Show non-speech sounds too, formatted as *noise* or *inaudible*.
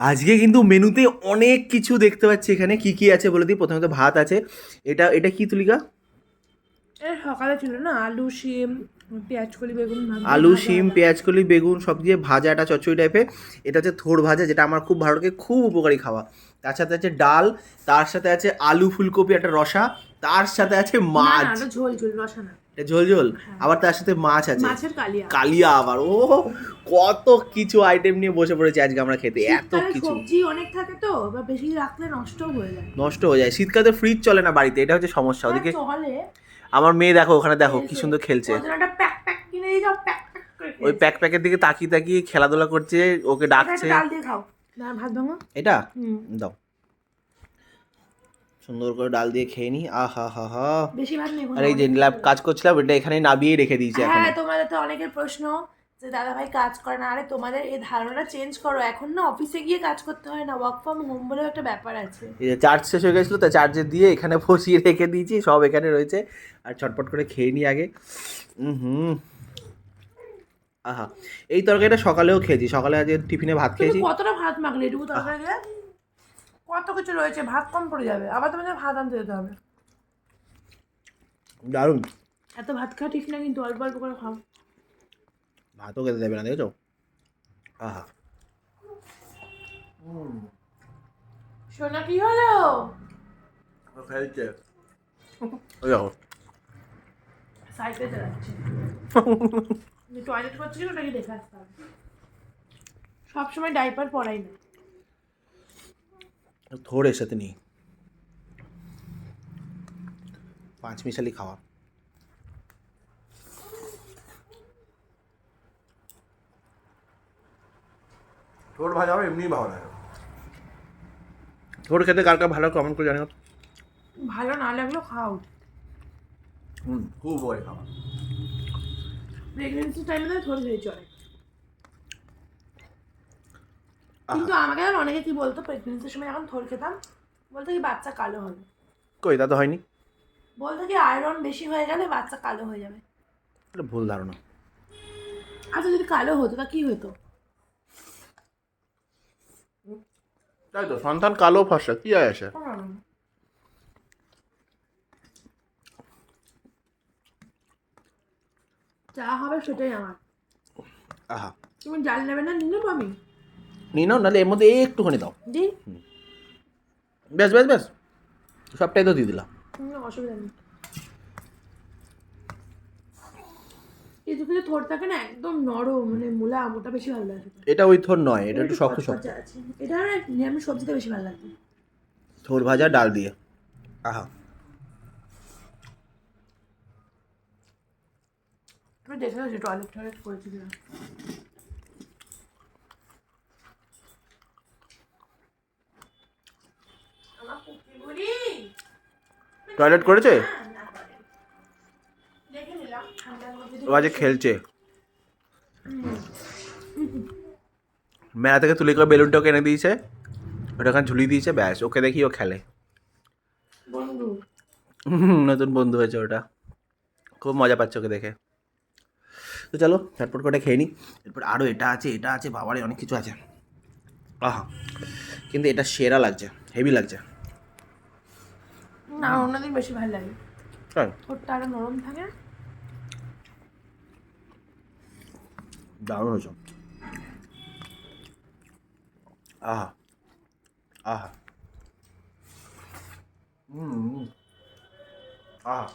আজকে কিন্তু মেনুতে অনেক কিছু দেখতে পাচ্ছি। এখানে কি কি আছে বলে দিই? প্রথমে তো ভাত আছে। এটা এটা কি তুলিকা? সকালে ছিল না আলু শিম পেঁয়াজ কলি বেগুন আলু শিম পেঁয়াজকলি বেগুন সব দিয়ে ভাজা একটা চচ্চড়ি টাইপের এটা হচ্ছে থোর ভাজা যেটা আমার খুব ভালো লাগে খুব উপকারী খাওয়া তার সাথে আছে ডাল তার সাথে আছে আলু ফুলকপি একটা রসা তার সাথে আছে মাছ। ঝোল ঝোল রসা না। এটা ঝোল ঝোল আবার তার সাথে মাছ আছে। মাছের কালিয়া। কালিয়া আবার ও কত কিছু আইটেম নিয়ে বসে পড়েছি আজকে আমরা খেতে এত শীতকালে কিছু। সবজি অনেক থাকে তো বা বেশি রাখলে নষ্ট হয়ে যায়। নষ্ট হয়ে যায়। শীতকালে ফ্রিজ চলে না বাড়িতে এটা হচ্ছে সমস্যা। ওদিকে হ্যাঁ, চলে। আমার মেয়ে দেখো ওখানে দেখো কি সুন্দর খেলছে। ওই প্যাক প্যাক কিনে দিয়ে যাও প্যাক প্যাক ওই প্যাক প্যাকের দিকে তাকিয়ে তাকিয়ে খেলাধুলা করছে ওকে ডাকছে। ডাল দিয়ে খাও। না ভাত ভাঙো। এটা? দাও। সুন্দর করে ডাল দিয়ে খেয়ে নি। আহা হা হা বেশি ভাত নেই আর এই যে ল্যাব কাজ করছিলাম এটা এখানে নাবিয়ে রেখে দিয়েছি এখন। হ্যাঁ তোমাদের তো অনেকের প্রশ্ন যে দাদা ভাই কাজ করে না। আরে তোমাদের এই ধারণাটা চেঞ্জ করো। এখন না অফিসে গিয়ে কাজ করতে হয় না ওয়ার্ক ফ্রম হোম বলেও একটা ব্যাপার আছে। এই যে চার্জ শেষ হয়ে গেছিল তা চার্জে দিয়ে এখানে *laughs* বসিয়ে রেখে দিয়েছি সব এখানে রয়েছে। আর ছটপট করে খেয়ে নিই আগে। হুম। আহা এই তরকারিটা সকালেও খেয়েছি। সকালে আজকে টিফিনে ভাত খেয়েছি। কতটা ভাত মাখলে এটুকু তরকারি? কত কিছু রয়েছে ভাত কম পড়ে যাবে আবার তোমাদের ভাত আনতে যেতে হবে। দারুণ। এত ভাত খাওয়া ঠিক না কিন্তু অল্প অল্প করে খাও। ভাতও খেতে দেবে না দেখেছ? আহা। সোনা কি হলো? খেলছে দেখো। সাইকেল চালাচ্ছে। টয়লেট করছিল ওটাকে দেখে আসতে হবে। সবসময় ডাইপার পরাই না। থোড়ের সাথে নেই পাঁচ মিশালি খাওয়া ঠোঁট ভাজা আমার এমনিই ভালো লাগে থোড় খেতে কার কার ভালো কমেন্ট করে জানিও ভালো না লাগলেও খাও হুম খুব উপকারী খাবার প্রেগনেন্সি টাইমে তো থোড় হয়ে চলে কিন্তু আমাকে আর অনেকে কি বলতো প্রেগনেন্সির সময় যখন থোড় খেতাম বলতো কি বাচ্চা কালো হবে কই তা তো হয়নি। বলতো কি আয়রন বেশি হয়ে গেলে বাচ্চা কালো হয়ে যাবে। এটা ভুল ধারণা। আচ্ছা যদি কালো হতো তা কি হতো? তাই তো সন্তান কালো ফসা কি হয় আসে? যা হবে সেটাই আমার। আহা। তুমি জাল নেবে না নেব আমি? নিয়ে নাও নাহলে এর মধ্যে একটুখানি দাও ব্যাস ব্যাস ব্যাস সবটাই তো দিয়ে দিলাম অসুবিধা নেই কিছু কিছু থোড় থাকে না একদম নরম মানে মূলা ওটা বেশি ভালো লাগে এটা ওই থোর নয় এটা একটু শক্ত শক্ত এটা নিরামিষ সবজিতে বেশি ভালো লাগে থোর ভাজা ডাল দিয়ে আহা দেখে টয়লেট টয়লেট করেছি কিনা আমার কুকি বুড়ি টয়লেট করেছে? ও আজকে খেলছে। মেলা থেকে তুলে করে বেলুনটাও কিনে দিয়েছে। ওটা ওখানে ঝুলিয়ে দিয়েছে ব্যাস ওকে দেখি ও খেলে। নতুন বন্ধু হয়েছে ওটা। খুব মজা পাচ্ছে ওকে দেখে। তো চলো ঝটপট করে খেয়ে নিই এরপর আরও এটা আছে এটা আছে বাবারে অনেক কিছু আছে। আহা কিন্তু এটা সেরা লাগছে হেভি লাগছে। না অন্যদিন বেশি ভালো লাগে। ওরটা ঠোঁটটা আরও নরম থাকে। দারুণ হয়েছে। আহা আহা। হুম। আহা।